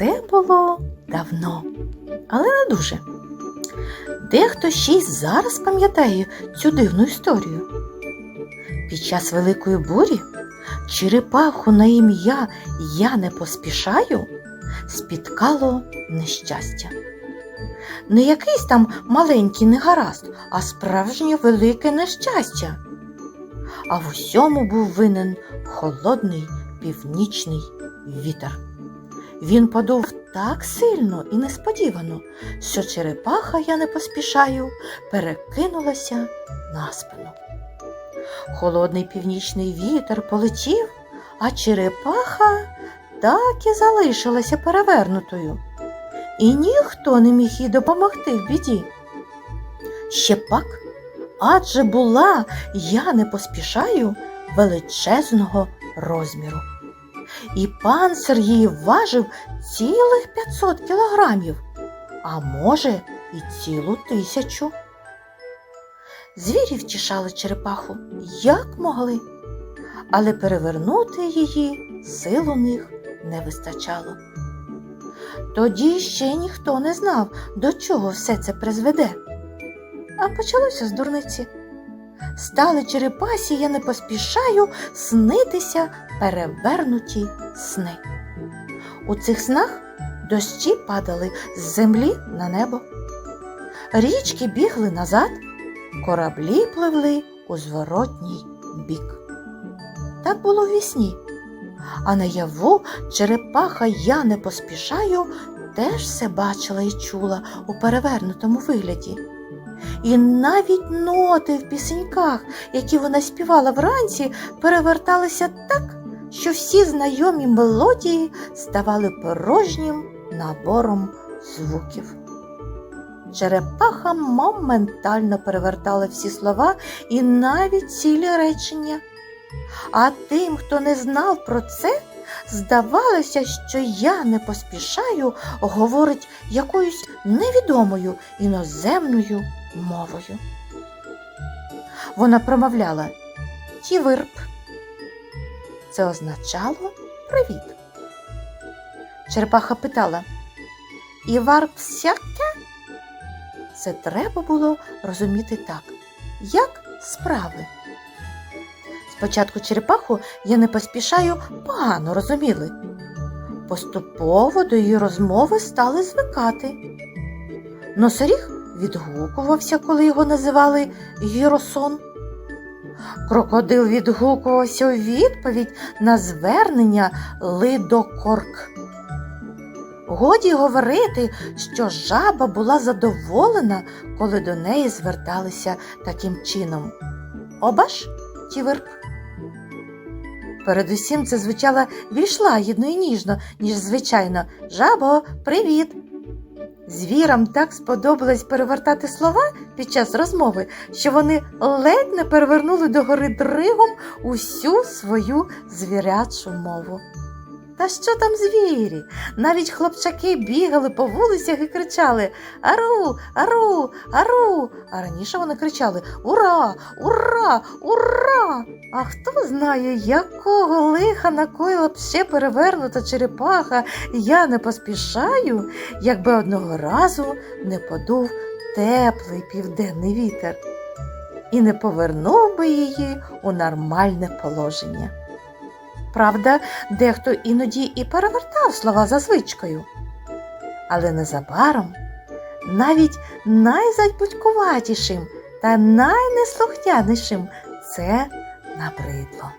Це було давно, але не дуже. Дехто ще й зараз пам'ятає цю дивну історію. Під час Великої бурі черепаху на ім'я Я не поспішаю спіткало нещастя. Не якийсь там маленький негаразд, а справжнє велике нещастя. А в усьому був винен холодний північний вітер. Він подув так сильно і несподівано, що черепаха, я не поспішаю, перекинулася на спину. Холодний північний вітер полетів, а черепаха так і залишилася перевернутою. І ніхто не міг їй допомогти в біді. Ще пак, адже була, я не поспішаю величезного розміру. І панцир її важив цілих 500 кілограмів, а може, і цілу тисячу. Звірі втішали черепаху, як могли, але перевернути її сил у них не вистачало. Тоді ще ніхто не знав, до чого все це призведе. А почалося з дурниці. Стали черепасі, я не поспішаю снитися перевернуті сни. У цих снах дощі падали з землі на небо. Річки бігли назад, кораблі пливли у зворотній бік. Так було в вісні. А наяву черепаха я не поспішаю, теж все бачила і чула у перевернутому вигляді. І навіть ноти в пісеньках, які вона співала вранці, переверталися так, що всі знайомі мелодії ставали порожнім набором звуків. Черепаха моментально перевертала всі слова і навіть цілі речення. А тим, хто не знав про це, здавалося, що я не поспішаю, говорить якоюсь невідомою іноземною мовою. Вона промовляла Тівирп. Це означало привіт. Черепаха питала І варп всяке? Це треба було розуміти так. Як справи? Спочатку черепаху я не поспішаю погано розуміли. Поступово до її розмови стали звикати. Носоріг відгукувався, коли його називали гіросон. Крокодил відгукувався у відповідь на звернення лидокорк. Годі говорити, що жаба була задоволена, коли до неї зверталися таким чином. Обаш тіверп. Передусім це звучало більш лагідно і ніжно, ніж звичайно. Жабо, привіт! Звірам так сподобалось перевертати слова під час розмови, що вони ледь не перевернули догори дригом усю свою звірячу мову. Та що там звірі? Навіть хлопчаки бігали по вулицях і кричали Ару, ару, ару. А раніше вони кричали Ура, ура, ура! А хто знає, якого лиха накоїла б ще перевернута черепаха, я не поспішаю, якби одного разу не подув теплий південний вітер і не повернув би її у нормальне положення. Правда, дехто іноді і перевертав слова за звичкою. Але незабаром навіть найзадьбудькуватішим та найнеслухнянішим це набридло.